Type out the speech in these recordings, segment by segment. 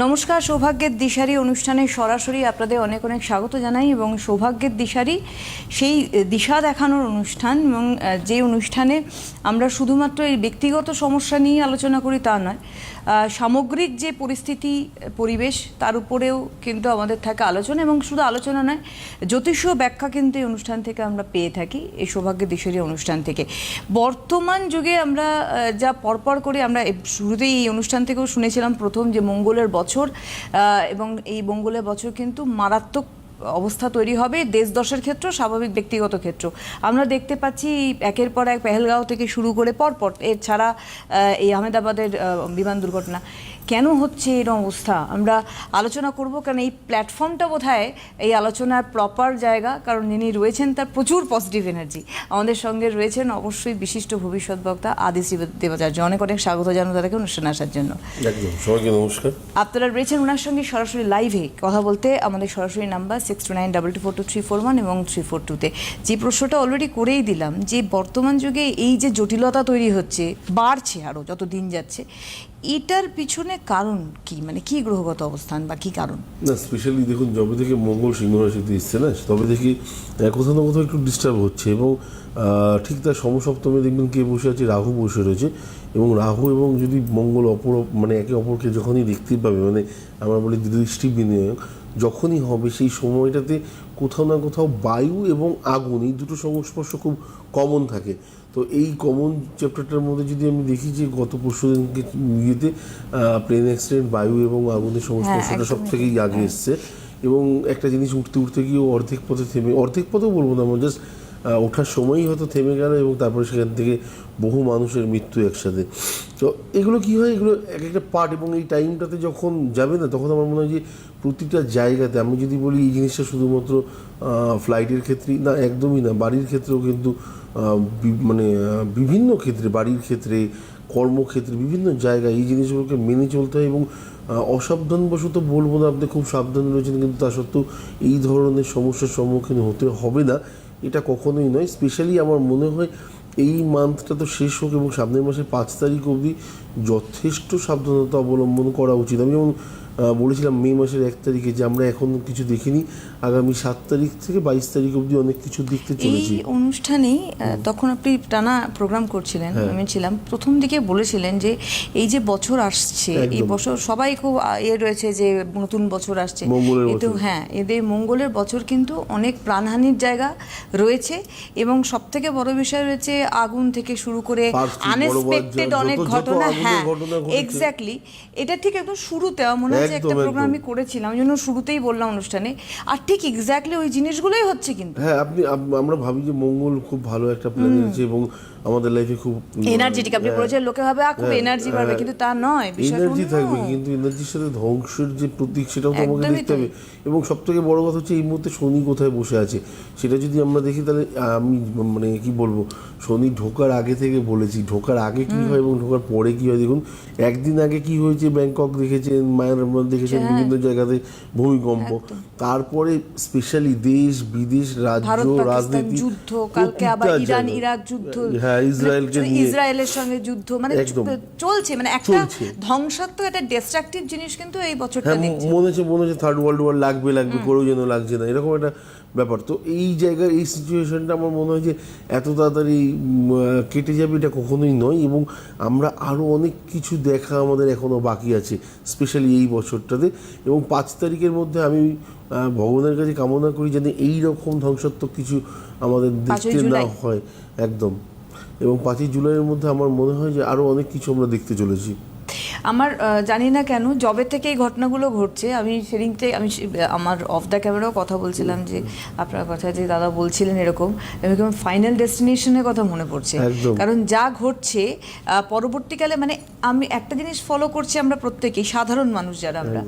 নমস্কার, সৌভাগ্যের দিশারি অনুষ্ঠানে সরাসরি আপনাদের অনেক অনেক স্বাগত জানাই এবং সৌভাগ্যের দিশারি সেই দিশা দেখানোর অনুষ্ঠান এবং যে অনুষ্ঠানে আমরা শুধুমাত্র এই ব্যক্তিগত সমস্যা নিয়ে আলোচনা করি তা নয় সামগ্রিক যে পরিস্থিতি, পরিবেশ, তার উপরেও কিন্তু আমাদের থাকে আলোচনা এবং শুধু আলোচনা নয়, জ্যোতিষীয় ব্যাখ্যা কিন্তু এই অনুষ্ঠান থেকে আমরা পেয়ে থাকি, এই সৌভাগ্যের দিশারি অনুষ্ঠান থেকে। বর্তমান যুগে আমরা যা পরপর করে আমরা শুরুতেই এই অনুষ্ঠান থেকেও শুনেছিলাম, প্রথম যে মঙ্গলের বছর এবং এই বঙ্গলে বছর কিন্তু মারাত্মক অবস্থা তৈরি হবে। দেশ দশের ক্ষেত্র, স্বাভাবিক ব্যক্তিগত ক্ষেত্র। আমরা দেখতে পাচ্ছি একের পর এক পেহেলগাঁও থেকে শুরু করে পরপর, এছাড়া এই আহমেদাবাদের বিমান দুর্ঘটনা। কেন হচ্ছে এরকম অবস্থা আমরা আলোচনা করব কারণ এই প্ল্যাটফর্মটা বোধহয় এই আলোচনার প্রপার জায়গা কারণ যিনি রয়েছেন তার প্রচুর পজিটিভ এনার্জি আমাদের সঙ্গে রয়েছেন অবশ্যই বিশিষ্ট ভবিষ্যৎ বক্তা আদিশি দেবাচার্য অনেক অনেক স্বাগত জানানো তাদেরকে অনুষ্ঠানে আসার জন্য। নমস্কার। আপনারা রয়েছেন ওনার সঙ্গে সরাসরি লাইভে কথা বলতে আমাদের সরাসরি number six two nine double two four two three four one এবং থ্রি ফোর টুতে যে প্রশ্নটা অলরেডি করেই দিলাম যে বর্তমান যুগে এই যে জটিলতা তৈরি হচ্ছে বাড়ছে আরও যত দিন যাচ্ছে এটার পিছনে কারণ কি? মানে কি গ্রহগত অবস্থান বা কি কারণ? না স্পেশালি দেখুন যবে থেকে মঙ্গল সিংহ রাশিতে এসছে না তবে আহ, কোথাও না কোথাও একটু ডিস্টার্ব হচ্ছে এবং ঠিক তার সমসপ্তমে দেখবেন কে বসে আছে রাহু বসে রয়েছে এবং রাহু এবং যদি মঙ্গল অপর মানে একে অপরকে যখনই দেখতে পাবে মানে আমরা বলি দৃষ্টি বিনিয়োগ যখনই হবে সেই সময়টাতে কোথাও না কোথাও বায়ু এবং আগুন এই দুটো সংস্পর্শ খুব কমন থাকে। তো এই কমন চ্যাপ্টারটার মধ্যে যদি আমি দেখি যে গত পরশু দিনকে ইয়েতে প্লেন অ্যাক্সিডেন্ট বায়ু এবং আগুনের সমস্যাটা সব থেকেই আগে এসছে। এবং একটা জিনিস উঠতে উঠতে গিয়ে অর্ধেক পথে থেমে অর্ধেক পথেও বলব না আমার জাস্ট ওঠার সময়ই হয়তো থেমে গেল এবং তারপরে সেখান থেকে বহু মানুষের মৃত্যু একসাথে। তো এগুলো কি হয়? এগুলো এক একটা পার্ট এবং এই টাইমটাতে যখন যাবে না, তখন আমার মনে হয় যে প্রতিটা জায়গাতে, আমি যদি বলি এই জিনিসটা শুধুমাত্র ফ্লাইটের ক্ষেত্রেই না, একদমই না, বাড়ির ক্ষেত্রেও কিন্তু মানে বিভিন্ন ক্ষেত্রে, বাড়ির ক্ষেত্রে, কর্মক্ষেত্রে, বিভিন্ন জায়গায় এই জিনিসগুলোকে মেনে চলতে হয় এবং অসাবধানবশত বলব না, আপনি খুব সাবধান রয়েছেন, কিন্তু তা সত্ত্বেও এই ধরনের সমস্যার সম্মুখীন হতে হবে না। এটা কখনোই নয় স্পেশালি আমার মনে হয় এই মান্থটা তো শেষ হোক এবং সামনের মাসের পাঁচ তারিখ অবধি যথেষ্ট সাবধানতা অবলম্বন করা উচিত। আমি যেমন বলেছিলাম মে মাসের এক তারিখে যে আমরা এখন কিছু দেখিনি। আগামী সাত তারিখ থেকে বাইশ তারিখ অবধি অনেক কিছু দেখতে এই চলেছি অনুষ্ঠানেই আহ, তখন আপনি টানা প্রোগ্রাম করছিলেন হ্যাঁ। আমি ছিলাম। প্রথম দিকে বলেছিলেন যে এই যে বছর আসছে এই বছর সবাই খুব ইয়ে রয়েছে যে নতুন বছর আসছে। এতে হ্যাঁ এদের মঙ্গলের বছর কিন্তু অনেক প্রাণহানির জায়গা রয়েছে এবং সব থেকে বড় বিষয় রয়েছে আগুন থেকে শুরু করে আনএক্সপেক্টেড অনেক ঘটনা হ্যাঁ এক্স্যাক্টলি এটা ঠিক একদম শুরুতে আমার মনে একটা প্রোগ্রাম আমি করেছিলাম ওই জন্য শুরুতেই বললাম অনুষ্ঠানে। আর ঠিক এক্স্যাক্টলি ওই জিনিসগুলোই হচ্ছে কিন্তু। হ্যাঁ আপনি আমরা ভাবি যে মঙ্গল খুব ভালো একটা প্ল্যান এবং আমাদের লাইফে খুব এনার্জেটিক আপনি বলেছেন লোকে ভাবে খুব হ্যাঁ, এনার্জি বাড়বে হ্যাঁ। কিন্তু তা নয় এনার্জি থাকবে কিন্তু এনার্জির সাথে ধ্বংসের যে প্রতীক সেটাও তো আমাকে দেখতে হবে। এবং সব থেকে বড় কথা হচ্ছে এই মুহূর্তে শনি কোথায় বসে আছে? সেটা যদি আমরা দেখি তাহলে আমি মানে কি বলব? শনি ঢোকার আগে থেকে বলেছি। ঢোকার আগে কি হয় এবং ঢোকার পরে কি হয়? দেখুন একদিন আগে কি হয়েছে? ব্যাংকক দেখেছেন মায়ানমার দেখেছেন হ্যাঁ। বিভিন্ন জায়গাতে ভূমিকম্প। তারপরে স্পেশালি দেশ বিদেশ রাজ্য রাজনীতি যুদ্ধ কালকে আবার ইরান ইরাক যুদ্ধ। হ্যাঁ ইসরায়েলকে মানে নিয়ে। ইসরায়েলের সঙ্গে যুদ্ধ মানে চলছে মানে একটা। ধ্বংসাত্মক একটা ডিস্ট্রাকটিভ জিনিস কিন্তু এই বছরটা হ্যাঁ দেখছি। মনে হচ্ছে মনে হচ্ছে থার্ড ওয়ার্ল্ড ওয়ার লাগবে লাগবে করেও যেন লাগছে না এরকম একটা ব্যাপার। তো এই জায়গায় এই সিচুয়েশনটা আমার মনে হয় যে এত তাড়াতাড়ি কেটে যাবে এটা কখনোই নয় এবং আমরা আরও অনেক কিছু দেখা আমাদের এখনও বাকি আছে স্পেশালি এই বছরটাতে। এবং পাঁচ তারিখের মধ্যে আমি ভগবানের কাছে কামনা করি যেন এই রকম ধ্বংসাত্মক কিছু আমাদের দেখতে না হয়। একদম। এবং পাঁচই জুলাইয়ের মধ্যে আমার মনে হয় যে আরও অনেক কিছু আমরা দেখতে চলেছি। আমার জানি না কেন জবে থেকে এই ঘটনাগুলো ঘটছে। আমি সেদিনতে আমি আমার অফ দ্য ক্যামেরাও কথা বলছিলাম যে আপনার কথা যে দাদা বলছিলেন এরকম এরকম ফাইনাল ডেস্টিনেশনের কথা মনে পড়ছে। কারণ যা ঘটছে পরবর্তীকালে মানে আমি একটা জিনিস ফলো করছি আমরা প্রত্যেকেই সাধারণ মানুষ যারা আমরা।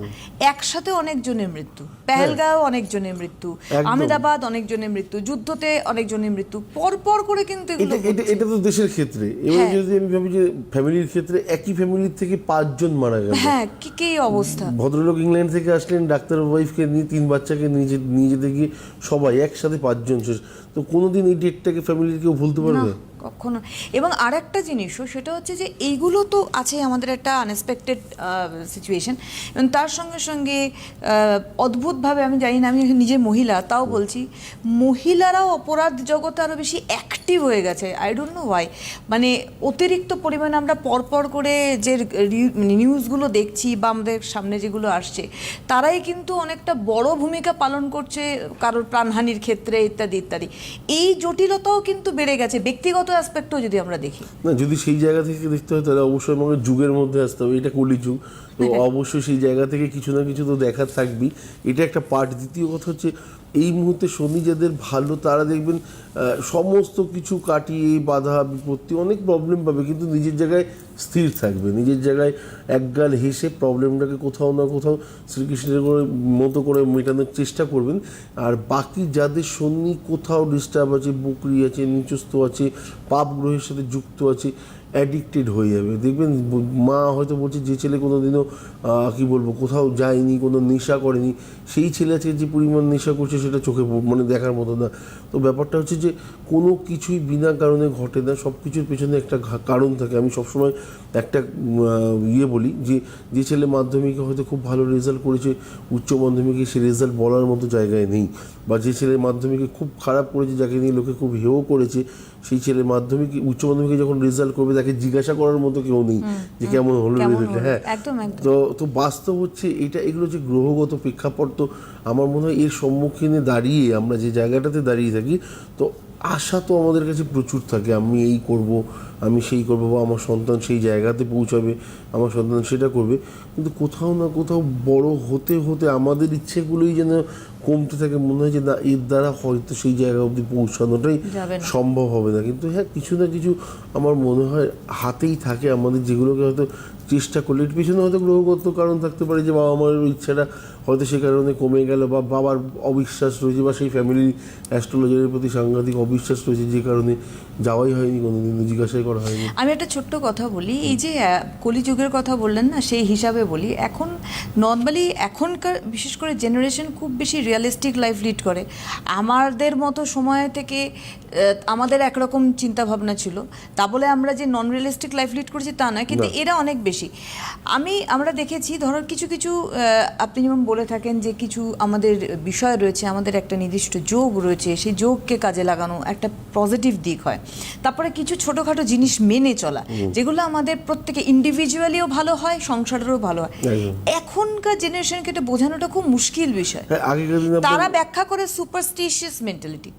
একসাথে অনেকজনের মৃত্যু। পেহেলগাঁও অনেকজনের মৃত্যু। আহমেদাবাদ অনেকজনের মৃত্যু। যুদ্ধতে অনেকজনের মৃত্যু। পর পর করে কিন্তু এটা তো দেশের ক্ষেত্রে। এবার হ্যাঁ। যদি আমি ভাবি যে ফ্যামিলির ক্ষেত্রে একই ফ্যামিলির থেকে পাঁচজন মারা গেল। হ্যাঁ কি কি অবস্থা? ভদ্রলোক ইংল্যান্ড থেকে আসলেন ডাক্তার ওয়াইফকে নিয়ে তিন বাচ্চাকে নিয়ে নিয়ে যেতে গিয়ে সবাই একসাথে পাঁচজন শেষ। তো কোনোদিন এই ডেটটাকে ফ্যামিলির কেউ ভুলতে পারবে? কখনো। এবং আরেকটা জিনিসও, সেটা হচ্ছে যে এইগুলো তো আছে আমাদের একটা আনএক্সপেক্টেড সিচুয়েশন এবং তার সঙ্গে সঙ্গে অদ্ভুতভাবে আমি জানি না, আমি নিজে মহিলা, তাও বলছি, মহিলারাও অপরাধ জগতে আরও বেশি অ্যাক্টিভ হয়ে গেছে। আই ডোন্ট নো ওয়াই মানে অতিরিক্ত পরিমাণে আমরা পরপর করে যে নিউজগুলো দেখছি বা আমাদের সামনে যেগুলো আসছে, তারাই কিন্তু অনেকটা বড় ভূমিকা পালন করছে কারোর প্রাণহানির ক্ষেত্রে, ইত্যাদি ইত্যাদি। এই জটিলতাও কিন্তু বেড়ে গেছে। ব্যক্তিগত অ্যাসপেক্টও যদি আমরা দেখি। না যদি সেই জায়গা থেকে দেখতে হয় তাহলে অবশ্যই আমাকে যুগের মধ্যে আসতে হবে। এটা কলি যুগ। তো অবশ্যই সেই জায়গা থেকে কিছু না কিছু তো দেখার থাকবি এটা একটা পার্ট দ্বিতীয় কথা হচ্ছে এই মুহূর্তে শনি যাদের ভালো, তারা দেখবেন সমস্ত কিছু কাটিয়ে বাধা বিপত্তি, অনেক প্রবলেম পাবে, কিন্তু নিজের জায়গায় স্থির থাকবে। নিজের জায়গায় একগাল হেসে প্রবলেমটাকে কোথাও না কোথাও শ্রীকৃষ্ণের করে, মতো করে মেটানোর চেষ্টা করবেন। আর বাকি যাদের শনি কোথাও ডিস্টার্ব আছে, বকরি আছে নিচস্ত আছে, পাপ গ্রহের সাথে যুক্ত আছে অ্যাডিক্টেড হয়ে যাবে। দেখবেন মা হয়তো বলছে, যে ছেলে কোনো দিনও কী বলব, কোথাও যায়নি, কোনো নেশা করেনি, সেই ছেলে আজকে যে পরিমাণ নেশা করছে, সেটা চোখে মানে দেখার মতো না। তো ব্যাপারটা হচ্ছে যে, কোনো কিছুই বিনা কারণে ঘটে না সব কিছুর পেছনে একটা কারণ থাকে। আমি সবসময় একটা ইয়ে বলি যে যে ছেলে মাধ্যমিকে হয়তো খুব ভালো রেজাল্ট করেছে, উচ্চ মাধ্যমিকে সে রেজাল্ট বলার মতো জায়গায় নেই। বা যে ছেলে মাধ্যমিকে খুব খারাপ করেছে যাকে নিয়ে লোকে খুব হেও করেছে সেই ছেলে মাধ্যমিক উচ্চ মাধ্যমিকে যখন রেজাল্ট করবে তাকে জিজ্ঞাসা করার মতো কেউ নেই যে কেমন হলো রেজাল্ট হ্যাঁ। তো তো বাস্তব হচ্ছে এটা এগুলো যে গ্রহগত প্রেক্ষাপট। তো আমার মনে হয় এর সম্মুখীনে দাঁড়িয়ে আমরা যে জায়গাটাতে দাঁড়িয়ে থাকি তো আশা তো আমাদের কাছে প্রচুর থাকে আমি এই করব আমি সেই করব বা আমার সন্তান সেই জায়গাতে পৌঁছাবে আমার সন্তান সেটা করবে। কিন্তু কোথাও না কোথাও বড় হতে হতে আমাদের ইচ্ছেগুলোই যেন কমতে থাকে মনে হয় যে না এর দ্বারা হয়তো সেই জায়গা অবধি পৌঁছানোটাই সম্ভব হবে না। কিন্তু হ্যাঁ কিছু না কিছু আমার মনে হয় হাতেই থাকে আমাদের যেগুলোকে হয়তো চেষ্টা করলে। এর পিছনে হয়তো গ্রহগত কারণ থাকতে পারে যে বাবা মায়ের ইচ্ছাটা হয়তো সে কারণে কমে গেল বা বাবার অবিশ্বাস রয়েছে বা সেই ফ্যামিলির অ্যাস্ট্রোলজারের প্রতি সাংঘাতিক অবিশ্বাস রয়েছে যে কারণে যাওয়াই হয়নি কোনোদিন জিজ্ঞাসাই আমি একটা ছোট্ট কথা বলি, এই যে কলিযুগের কথা বললেন না, সেই হিসাবে বলি, এখন নর্মালি এখনকার, বিশেষ করে জেনারেশন খুব বেশি রিয়েলিস্টিক লাইফ লিড করে। আমাদের মতো সময় থেকে আমাদের একরকম চিন্তা ভাবনা ছিল। তা বলে আমরা যে নন রিয়েলিস্টিক লাইফ লিড করছি তা নয় কিন্তু এরা অনেক বেশি। আমি আমরা দেখেছি ধরো কিছু কিছু আপনি যেমন বলে থাকেন যে কিছু আমাদের বিষয় রয়েছে আমাদের একটা নির্দিষ্ট যোগ রয়েছে সেই যোগকে কাজে লাগানো একটা পজিটিভ দিক হয়। তারপরে কিছু ছোটোখাটো জিনিস মেনে চলা যেগুলো আমাদের প্রত্যেকে ইন্ডিভিজুয়ালিও ভালো হয় সংসারেরও ভালো হয়। এখনকার জেনারেশনকে এটা বোঝানোটা খুব মুশকিল বিষয়। হ্যাঁ তারা ব্যাখ্যা করে সুপারস্টিশিয়াস মেন্টালিটি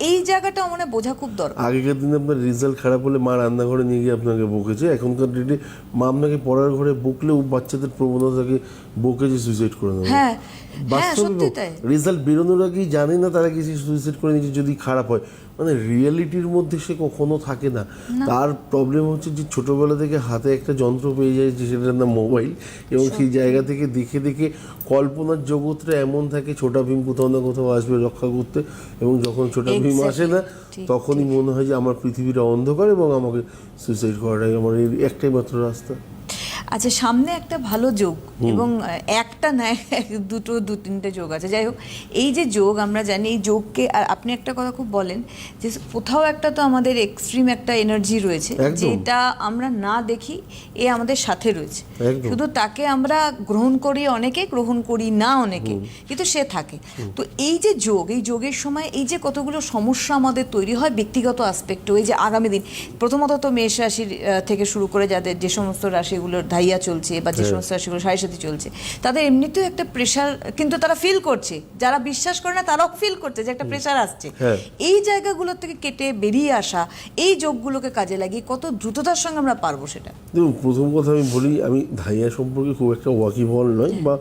এই জায়গাটা মানে বোঝা খুব দরকার। আগেকার দিনে আপনার রেজাল্ট খারাপ হলে মা রান্নাঘরে নিয়ে গিয়ে আপনাকে বকেছে। এখনকার ডেটে মা আপনাকে পড়ার ঘরে বকলে ও বাচ্চাদের প্রবণতাকে বকে যে সুইসাইড করে নেবে হ্যাঁ, হ্যাঁ, বাস্তবে রেজাল্ট বেরোনোর আগেই জানে না তারা কিছু সুইসাইড করে নিয়েছে যদি খারাপ হয়। মানে রিয়েলিটির মধ্যে সে কখনো থাকে না। তার প্রবলেম হচ্ছে যে ছোটবেলা থেকে হাতে একটা যন্ত্র পেয়ে যায় যে সেটার নাম মোবাইল এবং সেই জায়গা থেকে দেখে দেখে কল্পনার জগৎটা এমন থাকে ছোটা ভীম কোথাও না কোথাও আসবে রক্ষা করতে এবং যখন ছোটা ভীম আসে না তখনই মনে হয় যে আমার পৃথিবীটা অন্ধকার এবং আমাকে সুইসাইড করাটাই আমার এই একটাই মাত্র রাস্তা। আচ্ছা সামনে একটা ভালো যোগ এবং একটা নয় দুটো দু তিনটে যোগ আছে। যাই হোক এই যে যোগ আমরা জানি এই যোগকে আর আপনি একটা কথা খুব বলেন যে কোথাও একটা তো আমাদের এক্সট্রিম একটা এনার্জি রয়েছে যেটা আমরা না দেখি এ আমাদের সাথে রয়েছে। শুধু তাকে আমরা গ্রহণ করি অনেকে গ্রহণ করি না অনেকে কিন্তু সে থাকে। তো এই যে যোগ এই যোগের সময় এই যে কতগুলো সমস্যা আমাদের তৈরি হয় ব্যক্তিগত আসপেক্ট এই যে আগামী দিন প্রথমত তো মেষ রাশির থেকে শুরু করে যাদের যে সমস্ত রাশিগুলোর ধাইয়া চলছে বা যে হ্যাঁ। সমস্ত রাশিগুলো সাড়ে সাথে চলছে তাদের এমনিতেও একটা প্রেশার কিন্তু তারা ফিল করছে। যারা বিশ্বাস করে না তারাও ফিল করছে যে একটা প্রেশার আসছে। হ্যাঁ। এই জায়গাগুলো থেকে কেটে বেরিয়ে আসা এই যোগগুলোকে কাজে লাগিয়ে কত দ্রুততার সঙ্গে আমরা পারব সেটা? দেখুন প্রথম কথা আমি বলি আমি ধাইয়া সম্পর্কে খুব একটা ওয়াকিবল নয় বা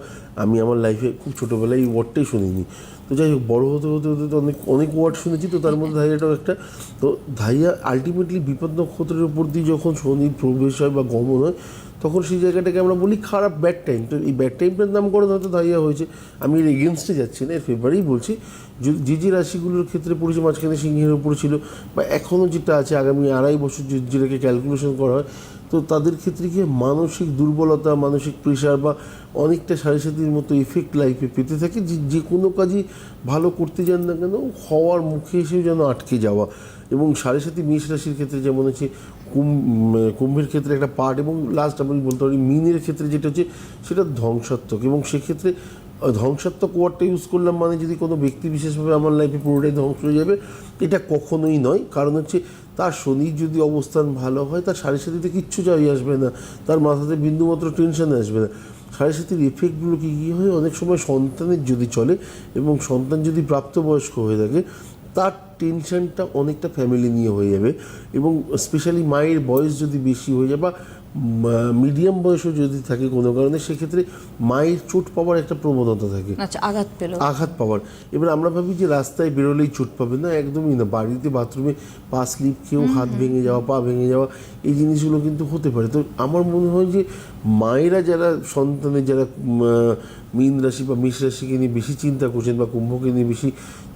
আমি আমার লাইফে খুব ছোটোবেলায় এই ওয়ার্ডটাই শুনিনি। তো যাই হোক বড়ো হতে হতে হতে তো অনেক অনেক ওয়ার্ড শুনেছি তো তার মধ্যে ধাইয়াটাও একটা। তো ধাইয়া আলটিমেটলি বিপদ নক্ষত্রের উপর দিয়ে যখন শনি প্রবেশ হয় বা গমন হয় তখন সেই জায়গাটাকে আমরা বলি খারাপ ব্যাড টাইম তো এই ব্যাড টাইমটার নাম করে হয়তো দাঁড়িয়ে হয়েছে। আমি এর এগেনস্টে যাচ্ছি না, এর ফেভারেই বলছি। যে যে রাশিগুলোর ক্ষেত্রে পড়েছে, মাঝখানে সিংহের উপরে ছিল, বা এখনও যেটা আছে, আগামী আড়াই বছর যেটাকে ক্যালকুলেশন করা হয় তো তাদের ক্ষেত্রে কি মানসিক দুর্বলতা, মানসিক প্রেশার বা অনেকটা সাড়ে সাতির মতো এফেক্ট লাইফে পেতে থাকে? যে যে কোনো কাজই ভালো করতে যান না কেন, হওয়ার মুখে এসেও যেন আটকে যাওয়া। এবং সাড়ে সাতি মেষ রাশির ক্ষেত্রে যেমন হচ্ছে কুম্ভের ক্ষেত্রে একটা পার্ট এবং লাস্ট আমি বলতে পারি মিনের ক্ষেত্রে যেটা হচ্ছে সেটা ধ্বংসাত্মক। এবং সেক্ষেত্রে ধ্বংসাত্মক ওয়ার্ডটা ইউজ করলাম মানে যদি কোনো ব্যক্তি বিশেষভাবে আমার লাইফে পুরোটাই ধ্বংস হয়ে যাবে, এটা কখনোই নয়। কারণ হচ্ছে তার শনির যদি অবস্থান ভালো হয়, তার সাড়ে সাথীতে কিচ্ছু যাই আসবে না। তার মাথাতে বিন্দুমাত্র টেনশন আসবে না। সাড়ে সাথীর এফেক্টগুলো কী কী হয়? অনেক সময় সন্তানের যদি চলে এবং সন্তান যদি প্রাপ্তবয়স্ক হয়ে থাকে, তার টেনশনটা অনেকটা ফ্যামিলি নিয়ে হয়ে যাবে এবং স্পেশালি মায়ের বয়স যদি বেশি হয়ে যায় বা মিডিয়াম বয়সও যদি থাকে কোনো কারণে সেক্ষেত্রে মায়ের চোট পাওয়ার একটা প্রবণতা থাকে। আচ্ছা আঘাত পেল। আঘাত পাওয়ার। এবার আমরা ভাবি যে রাস্তায় বেরোলেই চোট পাবে না একদমই না। বাড়িতে বাথরুমে পা স্লিপ খেয়েও হাত ভেঙে যাওয়া পা ভেঙে যাওয়া এই জিনিসগুলো কিন্তু হতে পারে। তো আমার মনে হয় যে মায়েরা যারা সন্তানের যারা মীন রাশি বা মেষ রাশিকে নিয়ে বেশি চিন্তা করছেন বা কুম্ভকে নিয়ে বেশি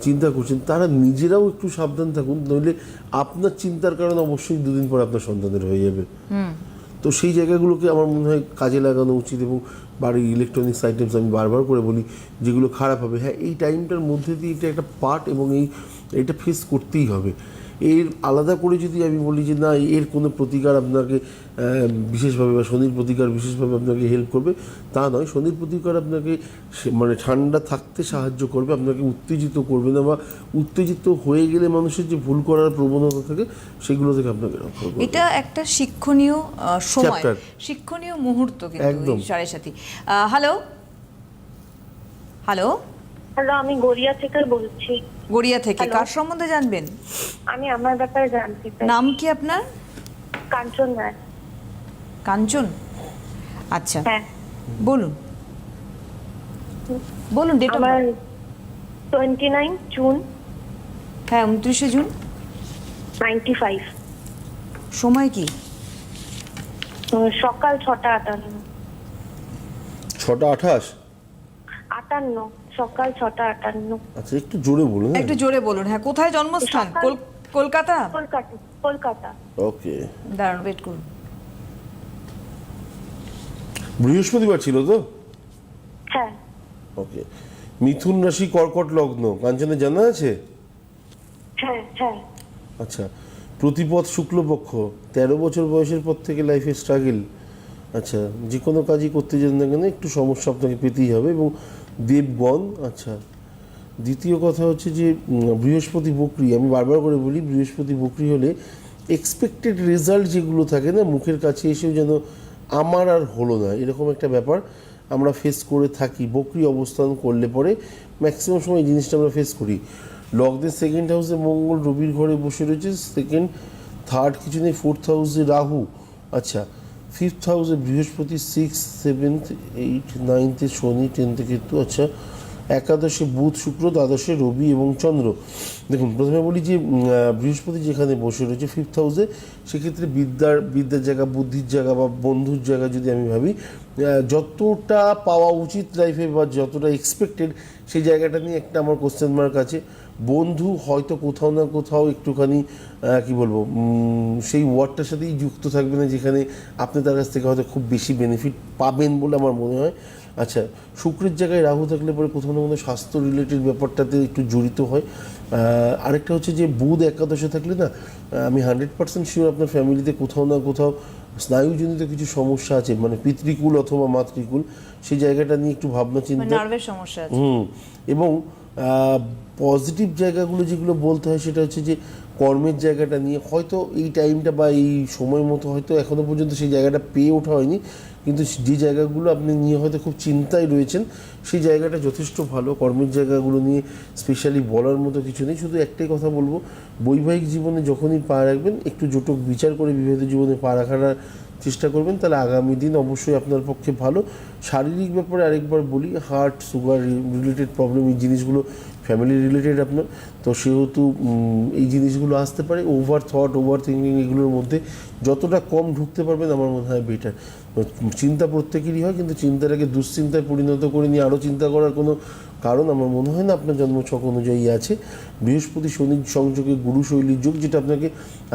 চিন্তা করছেন তারা নিজেরাও একটু সাবধান থাকুন। নইলে আপনার চিন্তার কারণে অবশ্যই দুদিন পর আপনার সন্তানের হয়ে যাবে। তো সেই জায়গাগুলোকে আমার মনে হয় কাজে লাগানো উচিত এবং বাড়ির ইলেকট্রনিক্স আইটেমস আমি বারবার করে বলি, যেগুলো খারাপ হবে। হ্যাঁ এই টাইমটার মধ্যে দিয়ে এটা একটা পার্ট এবং এই, এটা ফেস করতেই হবে। এর আলাদা করে যদি আমি বলি যে, না, এর কোনো প্রতিকার আপনাকে বিশেষভাবে বা শনির প্রতিকার বিশেষভাবে আপনাকে হেল্প করবে। তা নয় শনির প্রতিকার আপনাকে মানে ঠান্ডা থাকতে সাহায্য করবে আপনাকে উত্তেজিত করবে না বা উত্তেজিত হয়ে গেলে মানুষের যে ভুল করার প্রবণতা থাকে সেগুলো থেকে আপনাকে রক্ষা করবে। এটা একটা শিক্ষণীয় সময়। শিক্ষণীয় মুহূর্ত কিন্তু একদম। সাড়ে সাথী হ্যালো হ্যালো হ্যালো আমি গড়িয়া থেকে বলছি। গড়িয়া থেকে। কার সম্বন্ধে জানবেন? আমি আমার ব্যাপারে জানতে চাই। নাম কি আপনার? কাঞ্চন রায়। কাঞ্চন? আচ্ছা হ্যাঁ। বলুন। বলুন ডেট আমার টোয়েন্টি নাইন জুন হ্যাঁ উনত্রিশে জুন নাইনটি ফাইভ সময় কি? সকাল ছটা আটান্ন। ছটা আঠাশ? আটান্ন সকাল ছটা আটান্ন। আচ্ছা একটু জোরে বলুন হ্যাঁ। একটু জোরে বলুন হ্যাঁ কোথায় জন্মস্থান? কলকাতা? কলকাতা কলকাতা। ওকে। দাঁড়ান ওয়েট করুন। বৃহস্পতিবার ছিল তো? হ্যাঁ। ওকে। মিথুন রাশি কর্কট লগ্ন কাঞ্চনে জানা আছে? হ্যাঁ হ্যাঁ। আচ্ছা প্রতিপদ শুক্লপক্ষ তেরো বছর বয়সের পর থেকে লাইফে স্ট্রাগল আচ্ছা যে কোনো কাজই করতে যান না কেন একটু সমস্যা আপনাকে পেতেই হবে এবং দেবগণ আচ্ছা। দ্বিতীয় কথা হচ্ছে যে বৃহস্পতি বকরি আমি বারবার করে বলি বৃহস্পতি বকরি হলে এক্সপেক্টেড রেজাল্ট যেগুলো থাকে না মুখের কাছে এসেও যেন আমার আর হলো না। এরকম একটা ব্যাপার আমরা ফেস করে থাকি, বকরি অবস্থান করলে পরে ম্যাক্সিমাম সময় এই জিনিসটা আমরা ফেস করি। লগ্নের সেকেন্ড হাউসে মঙ্গল রবির ঘরে বসে রয়েছে সেকেন্ড থার্ড কিছু নেই ফোর্থ হাউসে রাহু। আচ্ছা ফিফথ হাউসে বৃহস্পতি সিক্স সেভেন্থ এইট নাইনথে শনি টেনথে কেতু। আচ্ছা একাদশে বুধ, শুক্র, দ্বাদশে রবি এবং চন্দ্র। দেখুন, প্রথমে বলি যে বৃহস্পতি যেখানে বসে রয়েছে ফিফথ হাউসে সেক্ষেত্রে বিদ্যার বিদ্যার জায়গা, বুদ্ধির জায়গা বা বন্ধুর জায়গা যদি আমি ভাবি যতটা পাওয়া উচিত লাইফে বা যতটা এক্সপেক্টেড সেই জায়গাটা নিয়ে একটা আমার কোশ্চেন মার্ক আছে। বন্ধু হয়তো কোথাও না কোথাও একটুখানি কি বলব সেই ওয়ার্ডটার সাথেই যুক্ত থাকবে না, যেখানে আপনি তার কাছ থেকে হয়তো খুব বেশি বেনিফিট পাবেন বলে আমার মনে হয়। আচ্ছা শুক্রের জায়গায় রাহু থাকলে পরে কোথাও না কোথাও স্বাস্থ্য রিলেটেড ব্যাপারটাতে একটু জড়িত হয়। আরেকটা হচ্ছে যে বুধ একাদশে থাকলে না আমি হান্ড্রেড পার্সেন্ট শিওর আপনার ফ্যামিলিতে কোথাও না কোথাও স্নায়ুজনিত কিছু সমস্যা আছে মানে পিতৃকুল অথবা মাতৃকুল সেই জায়গাটা নিয়ে একটু ভাবনা চিন্তা। সমস্যা হুম এবং পজিটিভ জায়গাগুলো যেগুলো বলতে হয় সেটা হচ্ছে যে কর্মের জায়গাটা নিয়ে হয়তো এই টাইমটা বা এই সময় মতো হয়তো এখনও পর্যন্ত সেই জায়গাটা পেয়ে ওঠা হয়নি। কিন্তু যে জায়গাগুলো আপনি নিয়ে হয়তো খুব চিন্তায় রয়েছেন, সেই জায়গাটা যথেষ্ট ভালো। কর্মের জায়গাগুলো নিয়ে স্পেশালি বলার মতো কিছু নেই। শুধু একটাই কথা বলব, বৈবাহিক জীবনে যখনই পা রাখবেন, একটু জোটক বিচার করে বিবাহিত জীবনে পা রাখার চেষ্টা করবেন, তাহলে আগামী দিন অবশ্যই আপনার পক্ষে ভালো। শারীরিক ব্যাপারে আরেকবার বলি হার্ট সুগার রিলেটেড প্রবলেম এই জিনিসগুলো ফ্যামিলি রিলেটেড আপনার। তো সেহেতু এই জিনিসগুলো আসতে পারে। ওভার থট ওভার থিঙ্কিং এগুলোর মধ্যে যতটা কম ঢুকতে পারবেন, আমার মনে হয় বেটার চিন্তা প্রত্যেকেরই হয়, কিন্তু চিন্তাটাকে দুশ্চিন্তায় পরিণত করে নিয়ে আরও চিন্তা করার কোনো কারণ আমার মনে হয় না। আপনার জন্মছক অনুযায়ী আছে। বৃহস্পতি শনি সংযোগে গুরু শৈলীর যোগ, যেটা আপনাকে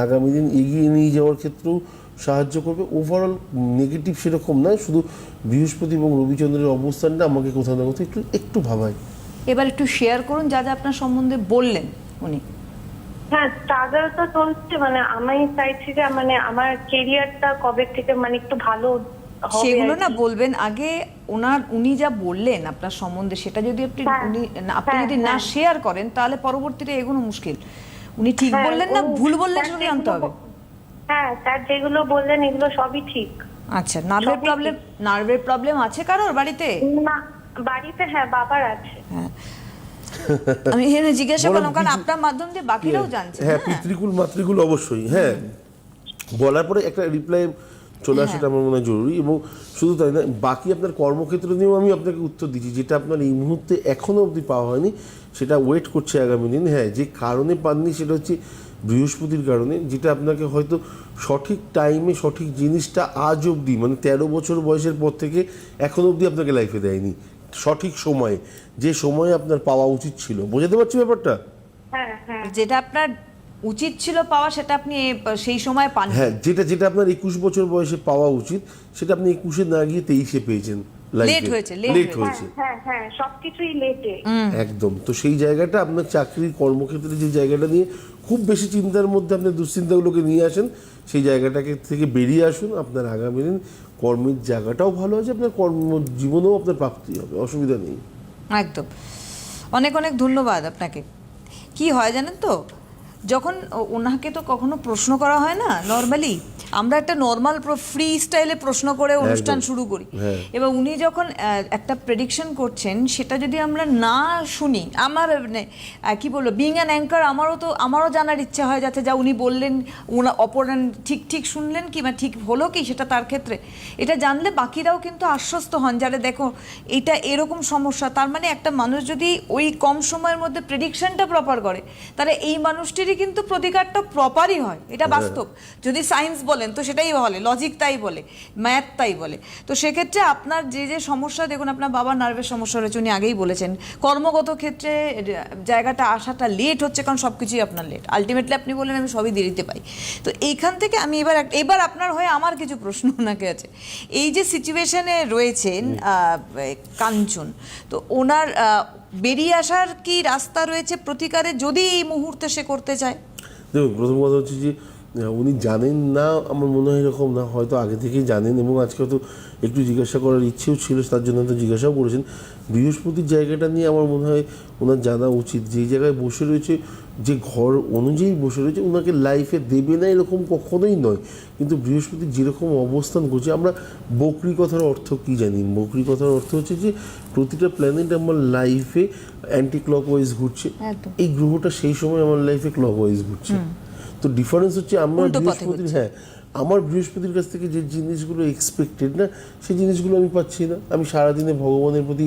আগামী দিন এগিয়ে নিয়ে যাওয়ার ক্ষেত্রেও সাহায্য করবে। ওভারঅল নেগেটিভ সেরকম নয় শুধু বৃহস্পতি এবং রবিচন্দ্রের অবস্থানটা আমাকে কোথাও না কোথাও একটু একটু ভাবায়। এবার একটু শেয়ার করুন যা যা আপনার সম্বন্ধে বললেন উনি। হ্যাঁ স্ট্রাগল তো চলছে মানে আমি চাইছি যে মানে আমার কেরিয়ারটা কবে থেকে মানে একটু ভালো সেগুলো না বলবেন আগে ওনার উনি যা বললেন আপনার সম্বন্ধে সেটা যদি আপনি হ্যাঁ, উনি আপনি হ্যাঁ, যদি না হ্যাঁ। শেয়ার করেন তাহলে পরবর্তীতে এগোনো মুশকিল। উনি ঠিক হ্যাঁ, বললেন না ভুল বললেন সেটা জানতে হবে। হ্যাঁ স্যার যেগুলো বললেন এগুলো সবই ঠিক। আচ্ছা নার্ভের প্রবলেম নার্ভের প্রবলেম আছে কারোর বাড়িতে? না বাড়িতে হ্যাঁ বাবার আছে। হ্যাঁ। আমি এখানে জিজ্ঞাসা করলাম কারণ আপনার মাধ্যম দিয়ে বাকিরাও জানছে। হ্যাঁ হ্যাঁ। পিতৃকুল মাতৃকুল অবশ্যই হ্যাঁ। বলার পরে একটা রিপ্লাই চলে আসাটা আমার মনে হয় জরুরি এবং শুধু তাই না বাকি আপনার কর্মক্ষেত্র নিয়েও আমি আপনাকে উত্তর দিচ্ছি যেটা আপনার এই মুহূর্তে এখনও অবধি পাওয়া হয়নি সেটা ওয়েট করছে আগামী দিন। হ্যাঁ যে কারণে পাননি সেটা হচ্ছে বৃহস্পতির কারণে যেটা আপনাকে হয়তো সঠিক টাইমে সঠিক জিনিসটা আজ অবধি মানে তেরো বছর বয়সের পর থেকে এখন অবধি আপনাকে লাইফে দেয়নি সঠিক সময়ে যে সময়ে আপনার পাওয়া উচিত ছিল। বোঝাতে পারছি ব্যাপারটা? হ্যাঁ হ্যাঁ। যেটা আপনার উচিত ছিল পাওয়া সেটা আপনি সেই সময় পান হ্যাঁ যেটা যেটা আপনার একুশ বছর বয়সে পাওয়া উচিত সেটা আপনি একুশে না গিয়ে তেইশে পেয়েছেন হয়েছে, লেট হয়েছে। হয়েছে। হ্যাঁ হ্যাঁ সবকিছুই লেটে একদম। তো সেই জায়গাটা আপনার চাকরির কর্মক্ষেত্রে যে জায়গাটা নিয়ে খুব বেশি চিন্তার মধ্যে আপনি দুশ্চিন্তাগুলোকে নিয়ে আসেন, সেই জায়গাটাকে থেকে বেরিয়ে আসুন, আপনার আগামী দিন কর্মের জায়গাটাও ভালো আছে, আপনার কর্ম জীবনেও আপনার প্রাপ্তি হবে, অসুবিধা নেই। একদম। অনেক অনেক ধন্যবাদ আপনাকে। কি হয় জানেন তো? যখন ওনাকে তো কখনো প্রশ্ন করা হয় না, নর্মালি? আমরা একটা নর্মাল ফ্রি স্টাইলে প্রশ্ন করে অনুষ্ঠান শুরু করি। হ্যাঁ। এবার উনি যখন একটা প্রেডিকশন করছেন সেটা যদি আমরা না শুনি আমার মানে কি বলব বিং অ্যান অ্যাঙ্কার আমারও তো আমারও জানার ইচ্ছা হয় যাতে যা উনি বললেন ওনা অপরান ঠিক ঠিক শুনলেন কি বা ঠিক হলো কি সেটা তার ক্ষেত্রে। এটা জানলে বাকিরাও কিন্তু আশ্বস্ত হন যারা দেখো এটা এরকম সমস্যা তার মানে একটা মানুষ যদি ওই কম সময়ের মধ্যে প্রেডিকশনটা প্রপার করে তাহলে এই মানুষটিরই কিন্তু প্রতিকারটা প্রপারই হয়। এটা বাস্তব। যদি সায়েন্স বলেন তো সেটাই বলে লজিক তাই বলে ম্যাথ তাই বলে। তো সেক্ষেত্রে আপনার যে যে সমস্যা দেখুন আপনার বাবার নার্ভের সমস্যা রয়েছে উনি আগেই বলেছেন। কর্মগত ক্ষেত্রে জায়গাটা আসাটা লেট হচ্ছে কারণ সব কিছুই আপনার লেট আলটিমেটলি আপনি বললেন আমি সবই দেরিতে পাই। তো এইখান থেকে আমি এবার এবার আপনার হয়ে আমার কিছু প্রশ্ন ওনাকে আছে। এই যে সিচুয়েশনে রয়েছেন কাঞ্চন তো ওনার বেরিয়ে আসার কি রাস্তা রয়েছে প্রতিকারে যদি এই মুহূর্তে সে করতে চায়? দেখুন প্রথম কথা হচ্ছে যে উনি জানেন না আমার মনে হয় এরকম না হয়তো আগে থেকেই জানেন এবং আজকে হয়তো একটু জিজ্ঞাসা করার ইচ্ছেও ছিল তার জন্য হয়তো জিজ্ঞাসাও করেছেন। বৃহস্পতির জায়গাটা নিয়ে আমার মনে হয় ওনার জানা উচিত যে জায়গায় বসে রয়েছে যে ঘর অনুযায়ী বসে রয়েছে ওনাকে লাইফে দেবে না এরকম কখনোই নয়। কিন্তু বৃহস্পতি যেরকম অবস্থান করছে আমরা বকরি কথার অর্থ কি জানি? বকরি কথার অর্থ হচ্ছে যে প্রতিটা প্ল্যানেট আমার লাইফে অ্যান্টি ক্লক ওয়াইজ ঘুরছে এই গ্রহটা সেই সময় আমার লাইফে ক্লক ওয়াইজ ঘুরছে। তো ডিফারেন্স হচ্ছে আমার বৃহস্পতির হ্যাঁ আমার বৃহস্পতির কাছ থেকে যে জিনিসগুলো এক্সপেক্টেড না সেই জিনিসগুলো আমি পাচ্ছি না। আমি সারাদিনে ভগবানের প্রতি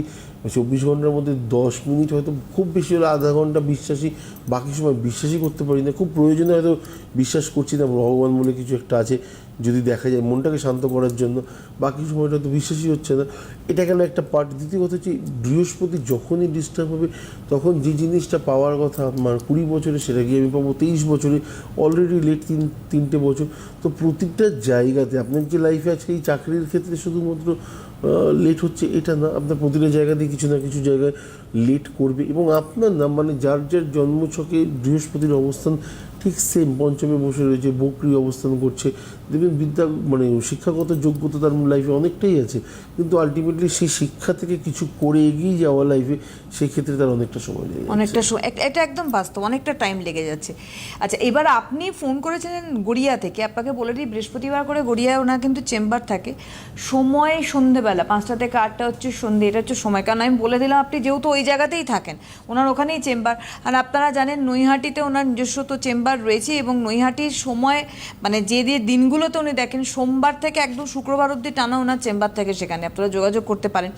চব্বিশ ঘণ্টার মধ্যে দশ মিনিট হয়তো খুব বেশি হলে আধা ঘণ্টা বিশ্বাসী বাকি সময় বিশ্বাসই করতে পারি না। খুব প্রয়োজনে হয়তো বিশ্বাস করছি না ভগবান বলে কিছু একটা আছে। যদি দেখা যায় মনটাকে শান্ত করার জন্য, বাকি সময়টা তো বিশ্বাসই হচ্ছে না। এটা কেন একটা পার্ট দ্বিতীয় কথা হচ্ছে, বৃহস্পতি যখনই ডিস্টার্ব হবে, তখন যে জিনিসটা পাওয়ার কথা আমার কুড়ি বছরে, সেটা গিয়ে আমি পাবো তেইশ বছরে অলরেডি লেট তিন, তিনটে বছর। তো প্রতিটা জায়গাতে, আপনার যে লাইফে আজকে এই চাকরির ক্ষেত্রে শুধুমাত্র লেট হচ্ছে, এটা না। আপনার প্রতিটা জায়গাতে কিছু না কিছু জায়গায় লেট করবে। এবং আপনার না মানে যার যার জন্মছকে বৃহস্পতির অবস্থান ঠিক সেম পঞ্চমে বসে রয়েছে, বকরি অবস্থান করছে দেখবেন বিদ্যা মানে শিক্ষাগত যোগ্যতা তার লাইফে অনেকটাই আছে, কিন্তু আলটিমেটলি সেই শিক্ষা থেকে কিছু করে এগিয়ে যাওয়া লাইফে সেই ক্ষেত্রে তার অনেকটা সময় লেগে অনেকটা সময় এটা একদম বাস্তব, অনেকটা টাইম লেগে যাচ্ছে। আচ্ছা এবার আপনি ফোন করেছিলেন গড়িয়া থেকে, আপনাকে বলে দিই, বৃহস্পতিবার করে গড়িয়ায় ওনার কিন্তু চেম্বার থাকে। সময় সন্ধেবেলা, পাঁচটা থেকে আটটা হচ্ছে সন্ধে, এটা হচ্ছে সময়। কারণ আমি বলে দিলাম, আপনি যেহেতু ওই জায়গাতেই থাকেন, ওনার ওখানেই চেম্বার আর আপনারা জানেন, নৈহাটিতে ওনার নিজস্ব তো চেম্বার রয়েছে এবং নৈহাটির সময় মানে যে দিয়ে দিনগুলোতে উনি দেখেন সোমবার থেকে একদম শুক্রবার অবধি টানা ওনার চেম্বার থাকে সেখানে। আপনারা যোগাযোগ করতে পারেন।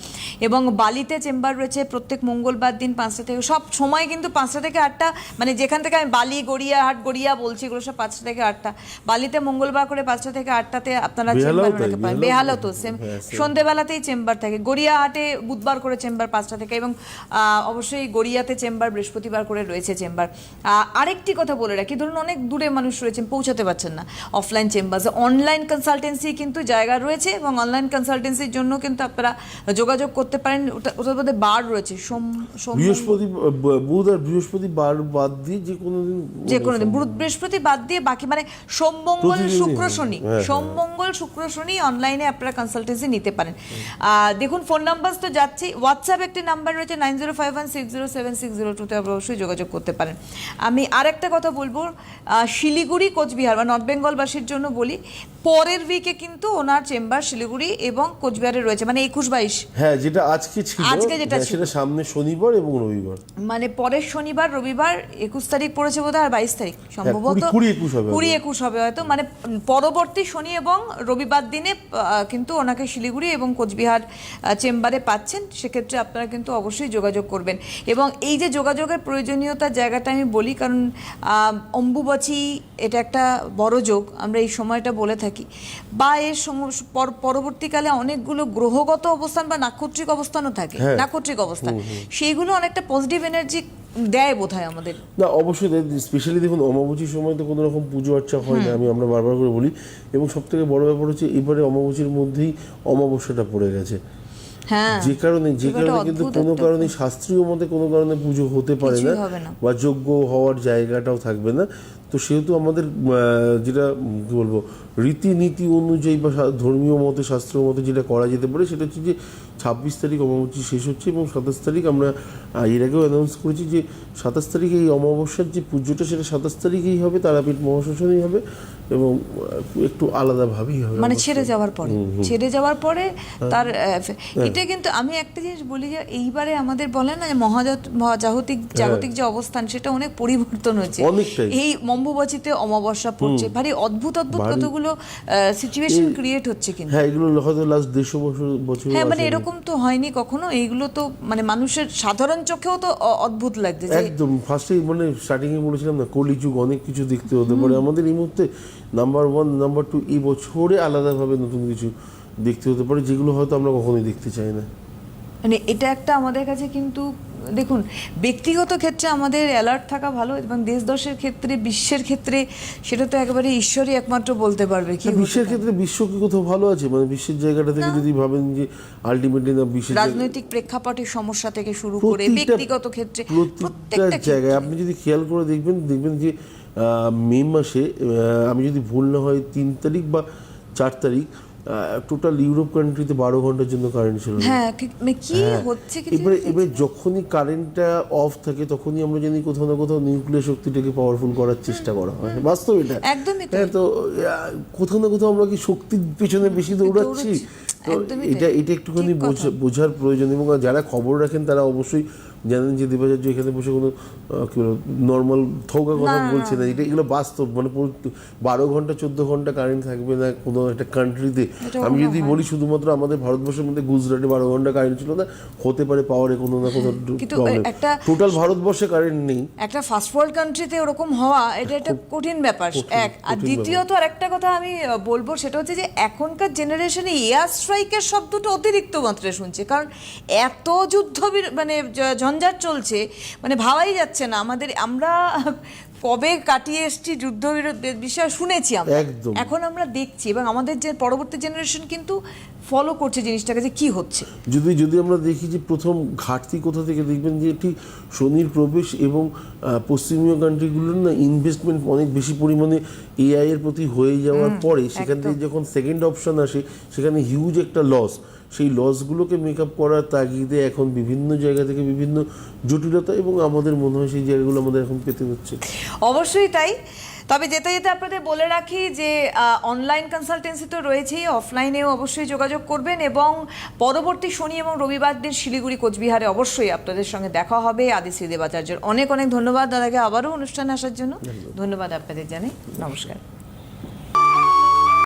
এবং বালিতে চেম্বার রয়েছে প্রত্যেক মঙ্গলবার দিন পাঁচটা থেকে সব সময় কিন্তু পাঁচটা থেকে আটটা মানে যেখান থেকে আমি বালি গড়িয়াহাট গড়িয়া বলছি এগুলো সব পাঁচটা থেকে আটটা। বালিতে মঙ্গলবার করে পাঁচটা থেকে আটটাতে আপনারা চেম্বার ওনাকে পাবেন বেহালাও তো সেম হ্যাঁ, সন্ধেবেলাতেই চেম্বার থাকে। গড়িয়াহাটে বুধবার করে চেম্বার পাঁচটা থেকে এবং অবশ্যই গড়িয়াতে চেম্বার বৃহস্পতিবার করে রয়েছে চেম্বার। আহ, আরেকটি কথা বলে রাখি ধরুন অনেক দূরে মানুষ রয়েছেন পৌঁছাতে পারছেন না। অফলাইন চেম্বার্সে অনলাইন কনসালটেন্সি কিন্তু জায়গা রয়েছে এবং অনলাইন কনসালটেন্সির জন্য কিন্তু আপনারা যোগাযোগ করতে পারেন। ওটা ওটার মধ্যে বার রয়েছে। সোম বৃহস্পতি বুধ আর বৃহস্পতি বার বাদ দিয়ে যে কোনো দিন যে কোনো দিন। বুধ বৃহস্পতি বাদ দিয়ে বাকি মানে সোম মঙ্গল শুক্র শনি। হ্যাঁ, সোম মঙ্গল শুক্র শনি অনলাইনে আপনারা কনসালটেন্সি নিতে পারেন। দেখুন ফোন নাম্বার তো যাচ্ছে হোয়াটসঅ্যাপ একটি নাম্বার রয়েছে nine zero five one six zero seven six zero টুতে অবশ্যই যোগাযোগ করতে পারেন। আমি আর একটা কথা বলব। শিলিগুড়ি কোচবিহার বা নর্থ বেঙ্গলবাসীর জন্য বলি পরের উইকে কিন্তু ওনার চেম্বার শিলিগুড়ি এবং কোচবিহারে রয়েছে মানে একুশ বাইশ। হ্যাঁ যেটা আজকে ছিল আজকে যেটা হ্যাঁ, ছিল। সেটা সামনে শনিবার এবং রবিবার। মানে পরের শনিবার রবিবার একুশ তারিখ পড়েছে বোধ আর বাইশ তারিখ। সম্ভবত কুড়ি- একুশ হবে কুড়ি হয়তো। একুশ হবে হয়তো মানে পরবর্তী শনি এবং রবিবার দিনে কিন্তু ওনাকে শিলিগুড়ি এবং কোচবিহার চেম্বারে পাচ্ছেন। সেক্ষেত্রে আপনারা কিন্তু অবশ্যই যোগাযোগ করবেন। এবং এই যে যোগাযোগের প্রয়োজনীয়তার জায়গাটা আমি বলি কারণ অম্বুবাচী এটা একটা বড় যোগ। আমরা এই সময়টা বলে থাকি। বা এর পর- পরবর্তীকালে অনেকগুলো গ্রহগত অবস্থান বা নাক্ষত্রিক অবস্থানও থাকে। হ্যাঁ। নাক্ষত্রিক অবস্থান সেইগুলো অনেকটা পজিটিভ এনার্জি দেয় বোধ হয় আমাদের। না অবশ্যই স্পেশালি দেখুন অমাবস্যীর সময় তো কোনো রকম পুজো আর্চা হয় না আমি আমরা বারবার করে বলি। এবং সব থেকে বড় ব্যাপার হচ্ছে এবারে অমাবস্যীর মধ্যেই অমাবস্যাটা পড়ে গেছে। যে কারণে যে কারণে কিন্তু কোনো কারণে শাস্ত্রীয় মতে কোনো কারণে পুজো হতে পারে না বা যোগ্য হওয়ার জায়গাটাও থাকবে না। তো সেহেতু আমাদের যেটা কি বলব রীতিনীতি অনুযায়ী বা ধর্মীয় মতে শাস্ত্র মতে যেটা করা যেতে পারে সেটা হচ্ছে যে ছাব্বিশ তারিখ অমাবস্যা শেষ হচ্ছে এবং সাতাশ তারিখ আমরা এর আগেও অ্যানাউন্স করেছি যে সাতাশ তারিখে এই অমাবস্যার যে পুজোটা সেটা সাতাশ তারিখেই হবে তারাপীঠ মহাশ্মশানেই হবে। এবং একটু আলাদাভাবেই হবে মানে ছেড়ে যাওয়ার পরে। ছেড়ে যাওয়ার পরে তার এটা কিন্তু আমি একটা জিনিস বলি যে এইবারে আমাদের বলে না যে মহাজাত মহাজাগতিক জাগতিক যে অবস্থান সেটা অনেক পরিবর্তন হচ্ছে। এই মম্বুবাচিতে অমাবস্যা পড়ছে। ভারী অদ্ভুত অদ্ভুত কতগুলো সিচুয়েশন ক্রিয়েট হচ্ছে কিন্তু। হ্যাঁ এগুলো হয়তো লাস্ট দেড়শো বছর বছর হ্যাঁ মানে এরকম তো হয়নি কখনো। এইগুলো তো মানে মানুষের সাধারণ চোখেও তো অদ্ভুত লাগছে একদম। ফার্স্টে মানে স্টার্টিং এ বলেছিলাম না কলিযুগ অনেক কিছু দেখতে হতে পারে। আমাদের এই মুহূর্তে নাম্বার ওয়ান নাম্বার টু এই বছরে আলাদাভাবে নতুন কিছু দেখতে হতে পারে যেগুলো হয়তো আমরা কখনোই দেখতে চাই না। মানে এটা একটা আমাদের কাছে কিন্তু দেখুন ব্যক্তিগত ক্ষেত্রে আমাদের অ্যালার্ট থাকা ভালো এবং দেশ দশের ক্ষেত্রে বিশ্বের ক্ষেত্রে সেটা তো একেবারে ঈশ্বরই একমাত্র বলতে পারবে কি বিশ্বের ক্ষেত্রে বিশ্ব কি কোথাও ভালো আছে? মানে বিশ্বের জায়গাটা থেকে যদি ভাবেন যে আলটিমেটলি না বিশ্বের রাজনৈতিক প্রেক্ষাপটের সমস্যা থেকে শুরু করে ব্যক্তিগত ক্ষেত্রে প্রত্যেকটা জায়গায় আপনি যদি খেয়াল করে দেখবেন দেখবেন যে মে মাসে আমি যদি ভুল না হয় তিন তারিখ বা চার তারিখ টোটাল ইউরোপ কান্ট্রিতে বারো ঘণ্টার জন্য কারেন্ট ছিল। হ্যাঁ কি- মানে হ্যাঁ। হচ্ছে এবারে এবারে যখনই কারেন্টটা অফ থাকে তখনই আমরা জানি কোথাও না কোথাও নিউক্লিয়ার শক্তিটাকে পাওয়ারফুল করার চেষ্টা করা হয়। বাস্তব এটা। একদমই হ্যাঁ তো কোথাও না কোথাও আমরা কি শক্তির পেছনে বেশি দৌড়াচ্ছি। তো এটা এটা একটুখানি বোঝা- বোঝার প্রয়োজন এবং যারা খবর রাখেন তারা অবশ্যই জানেন যে দেবাচার্য এখানে বসে কোনো আহ, কি বলব নর্মাল থৌকা কথা বলছে না। এটা এগুলো বাস্তব। মানে বারো ঘণ্টা চোদ্দ ঘণ্টা কারেন্ট থাকবে না কোনো একটা কান্ট্রিতে আমি যদি বলি শুধুমাত্র আমাদের ভারতবর্ষের মধ্যে গুজরাটে বারো ঘণ্টা কারেন্ট ছিল না হতে পারে পাওয়ারে কোনো না কোনো কিন্তু প্রবলেম একটা- টোটাল ভারতবর্ষে কারেন্ট নেই। একটা ফার্স্ট ওয়ার্ল্ড কান্ট্রিতে ওরকম হওয়া এটা একটা কঠিন ব্যাপার এক। আর দ্বিতীয়ত আর একটা কথা আমি বলব সেটা হচ্ছে যে এখনকার জেনারেশনে এয়ার স্ট্রাইকের শব্দটা অতিরিক্ত মাত্রায় শুনছে। কারণ এত যুদ্ধ মানে ঝঞ্ঝাট চলছে মানে ভাবাই যাচ্ছে না। আমাদের আমরা কবে কাটিয়ে এসছি যুদ্ধ বিষয় শুনেছি আমরা। একদম। এখন আমরা দেখছি এবং আমাদের যে পরবর্তী জেনারেশন কিন্তু ফলো করছে জিনিসটাকে যে কি হচ্ছে। যদি যদি আমরা দেখি যে প্রথম ঘাটতি কোথা থেকে দেখবেন যে ঠিক শনির প্রবেশ এবং পশ্চিমীয় কান্ট্রিগুলোর না ইনভেস্টমেন্ট অনেক বেশি পরিমাণে এআই এর প্রতি হয়ে যাওয়ার পরে সেখান থেকে যখন সেকেন্ড অপশন আসে সেখানে হিউজ একটা লস সেই লসগুলোকে মেক আপ করার তাগিদে এখন বিভিন্ন জায়গা থেকে বিভিন্ন জটিলতা এবং আমাদের মনে হয় সেই জায়গাগুলো আমাদের এখন পেতে হচ্ছে। অবশ্যই তাই। তবে যেতে যেতে আপনাদের বলে রাখি যে অনলাইন কনসালটেন্সি তো রয়েছেই অফলাইনেও অবশ্যই যোগাযোগ করবেন এবং পরবর্তী শনি এবং রবিবার দিন শিলিগুড়ি কোচবিহারে অবশ্যই আপনাদের সঙ্গে দেখা হবে। আদি শ্রীদেবাচার্যের অনেক অনেক ধন্যবাদ। দাদাকে আবারও অনুষ্ঠানে আসার জন্য ধন্যবাদ আপনাদের জানাই। নমস্কার।